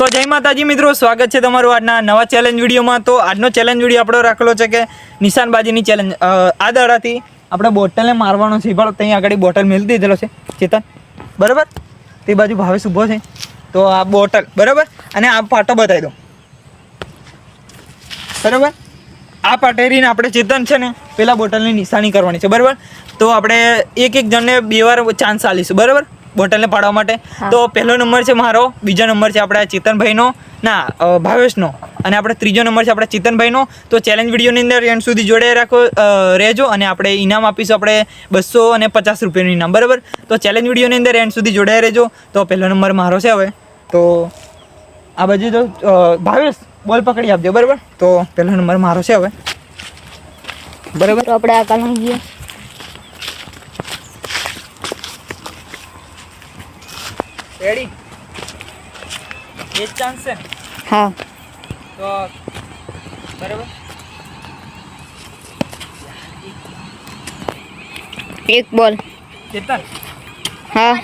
તો જય માતાજી મિત્રો, સ્વાગત છે તમારું આજના નવા ચેલેન્જ વિડીયોમાં. તો આજનો ચેલેન્જ વીડિયો આપણો રાખેલો છે કે નિશાનબાજીની ચેલેન્જ આ દાડાથી આપણે બોટલને મારવાનો છે. પણ ત્યાં આગળ બોટલ મેળવી દીધેલો છે, ચેતન. બરાબર? તે બાજુ ભાવેશ ઊભો છે. તો આ બોટલ, બરાબર? અને આ પાટો બતાવી દો બરાબર? આ પાટેરીને આપણે ચેતન છે ને, પેલા બોટલની નિશાની કરવાની છે. બરાબર? તો આપણે એક એક જણને બે વાર ચાન્સ આલીશું બરાબર? બોટલને પાડવા માટે. તો પહેલો નંબર છે મારો બીજો નંબર છે આપણા ચેતનભાઈનો ના ભાવેશનો. અને આપણે ત્રીજો નંબર છે આપણા ચેતનભાઈનો. તો ચેલેન્જ વિડીયોની અંદર એન્ડ સુધી જોડે રાખો રહેજો અને આપણે ઇનામ આપીશું આપણે બસો અને પચાસ રૂપિયાનું ઇનામ બરાબર? તો ચેલેન્જ વિડીયોની અંદર એન્ડ સુધી જોડાઈ રહેજો. તો પહેલો નંબર મારો છે હવે. તો આ બાજુ તો ભાવેશ બોલ પકડી આપજો બરાબર? તો પહેલો નંબર મારો છે હવે. બરાબર? આપણે આ કાલ ગયા રેડી એ ચાન્સ છે હા. તો બરાબર? એક બોલ. ચેતન હા.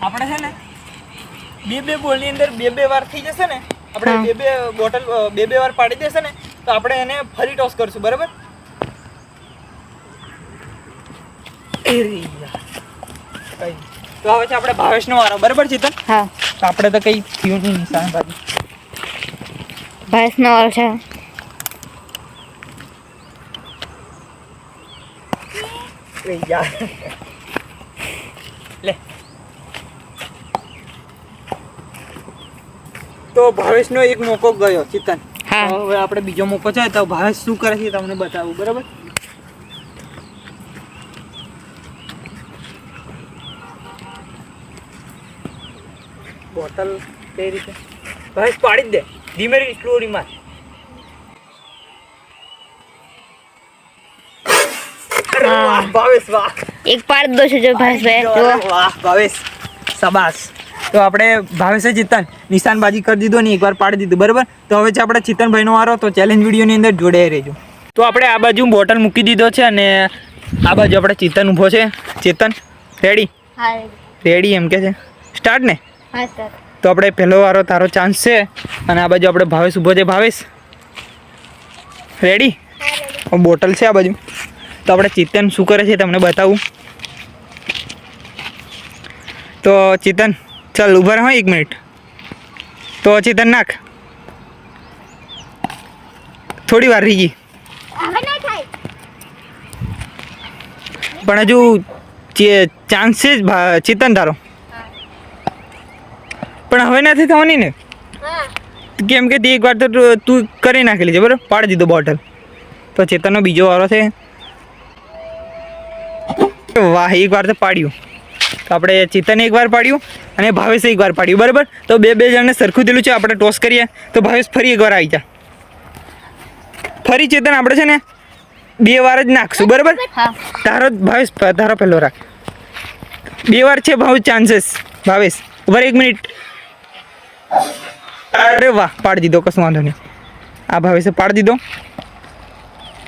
આપણે છે ને બે બે બોલની અંદર બે બે વાર થઈ જશે ને આપણે બે બે બોટલ બે બે વાર પાડી દેશે ને તો આપણે એને ફરી ટોસ કરશું બરાબર? એ યાર. કઈ. તો હવે છે આપણે ભાવેશનો વારો. બરાબર ચિતન? હા. તો આપણે તો કઈ થયું નહીં નિશાન બાજુ નો વારો છે. લે. તો ભાવેશનો એક મોકો ગયો ચિતન. હા. હવે આપણે બીજો મોકો છે તો ભાવેશ શું કરે છે તમને બતાવું. બરાબર? બોટલ કઈ રીતે? ભાવેશ પાડી જ દે. ધીમે સ્લોરી માર. ભાવેશ વાહ. એક પાડ દો છે જો ભેંસભાઈ વાહ ભાવેશ. સબાસ તો આપણે ભાવેશે ચિતન નિશાનબાજી કરી દીધો ને એકવાર પાડી દીધું બરાબર? તો હવે છે આપણે ચિતનભાઈનો વારો તો ચેલેન્જ વિડીયોની અંદર જોડાઈ રહેજો. તો આપણે આ બાજુ બોટલ મૂકી દીધો છે અને આ બાજુ આપણે ચેતન ઊભો છે. ચેતન રેડી રેડી એમ કે છે? સ્ટાર્ટ ને? હા સર. તો આપણે પહેલો વારો તારો ચાન્સ છે. અને આ બાજુ આપણે ભાવેશ ઊભો છે. ભાવેશ રેડી બોટલ છે આ બાજુ. તો આપણે ચિતન શું કરે છે તમને બતાવું. તો ચેતન ચાલ ઊભા રહો એક મિનિટ તો ચિતન નાખ. થોડી વાર ગઈ. પણ હજુ ચાન્સ છે ચેતન તારો. પણ હવે નથી થવાની ને? કેમ કે તે એકવાર તો તું- તું કરી નાખેલી છે બરાબર? પાડી દીધો બોટલ તો ચેતનનો બીજો વારો છે. વાહ એક વાર તો પાડ્યું. તો આપણે ચેતને એક વાર પાડ્યું અને ભાવેશે એક વાર પાડ્યું બરાબર? તો બે બે જણને સરખું થયેલું છે આપણે ટોસ કરીએ. તો ભાવેશ ફરી એક વાર આવી જા. ફરી ચેતન આપણે છે ને બે વાર જ નાખશું બરાબર? તારો ભાવેશ તારો પહેલો રાખ. બે વાર છે ભાવ ચાન્સીસ ભાવેશ. ઊભા એક મિનિટ અરે વાહ, પાડી દીધો, કશું વાંધો નહીં. આ ભાવેશે પાડી દીધો.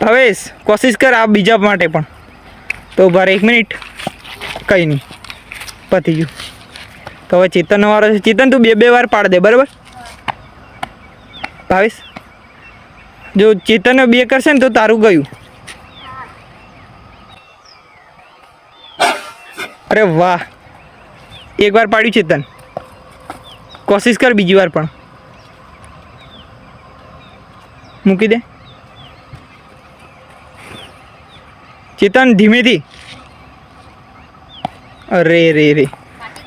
ભાવેશ, કોશિશ કર આ બીજા માટે પણ. તો ભારે એક મિનિટ. કંઈ નહીં. પતી ગયું. તો હવે ચેતનનો વારો છે. ચેતન, તું બે બે વાર પાડ દે, બરાબર? ભાવેશ, જો ચેતન બે કરશે ને તો તારું ગયું. અરે વાહ. એક વાર પાડ્યું ચેતન. કોશિશ કર બીજી વાર પણ. મૂકી દે. ચેતન, ધીમેથી. અરે, રે રે.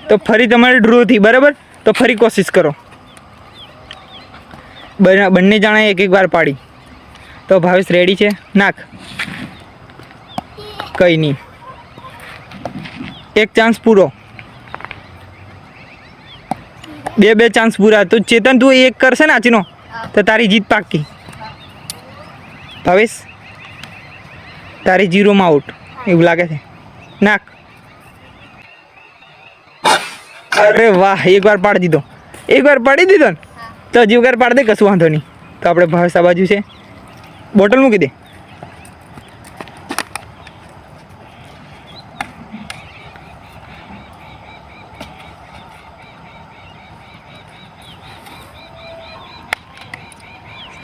તો ફરી તમારે ડ્રોથી બરાબર? તો ફરી કોશિશ કરો. બંને જણાએ એક એક વાર પાડી. તો ભાવેશ રેડી છે? નાખ. કંઈ નહીં. એક ચાન્સ પૂરો. બે બે ચાન્સ પૂરા. તો ચેતન તું એક કરશે ને આજનો? તો તારી જીત પાકી ભાવેશ તારી જીરોમાં આઉટ એવું લાગે છે. નાખ. અરે વાહ એક વાર પાડી દીધો. એક વાર પાડી દીધો ને? તો હજી વગર પાડી દે કશું વાંધો નહીં. તો આપણે ભાવેશ આ બાજુ છે. બોટલ મૂકી દે.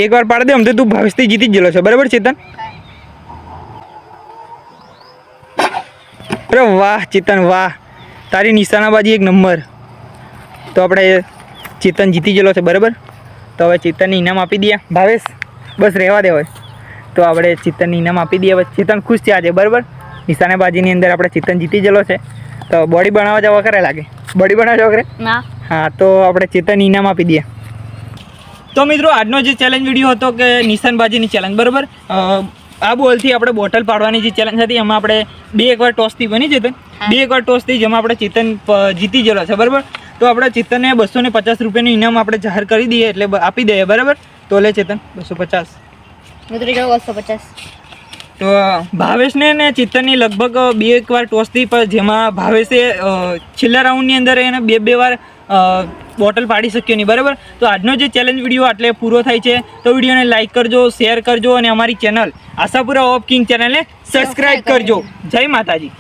એકવાર પાડી દે તો તું ભાવેશથી જીતી જ ગયેલો છે. બરાબર ચેતન? અરે વાહ ચેતન વાહ. તારી નિશાનાબાજી એક નંબર. તો આપણે ચેતન જીતી ગયેલો છે બરાબર? તો હવે ચેતનને ઇનામ આપી દઈએ ભાવેશ બસ રહેવા દે હવે. તો આપણે ચેતનને ઇનામ આપી દઈએ હવે. ચેતન ખુશ છે આજે બરાબર? નિશાનેબાજીની અંદર આપણે ચેતન જીતી ગયેલો છે. તો બોડી બનાવવા જવા કરે લાગે? બોડી બનાવવા જવા કરે? હા તો આપણે ચેતન ઇનામ આપી દઈએ તો મિત્રો આજનો જે ચેલેન્જ વીડિયો હતો કે નિશાનબાજીની ચેલેન્જ બરાબર? આ બોલથી આપણે બોટલ પાડવાની જે ચેલેન્જ હતી એમાં આપણે બે એકવાર ટોસથી બની જતો. બે એકવાર ટોસથી જેમાં આપણે ચેતન જીતી ગયેલો છે બરાબર? તો આપણે ચેતનને બસો ને પચાસ રૂપિયાનું ઇનામ આપણે જાહેર કરી દઈએ એટલે આપી દઈએ બરાબર? તો લે ચેતન બસો પચાસ. બસો પચાસ. તો ભાવેશને ને ચિત્તનની લગભગ બે એક વાર ટોસથી પર જેમાં ભાવેશે છેલ્લા રાઉન્ડની અંદર એને બે બે વાર બોટલ પાડી શક્યો નહીં બરાબર? તો આજનો જે ચેલેન્જ વીડિયો આટલે પૂરો થાય છે. તો વિડીયોને લાઇક કરજો શેર કરજો અને અમારી ચેનલ આશાપુરા ઓફ કિંગ ચેનલને સબસ્ક્રાઈબ કરજો. જય માતાજી.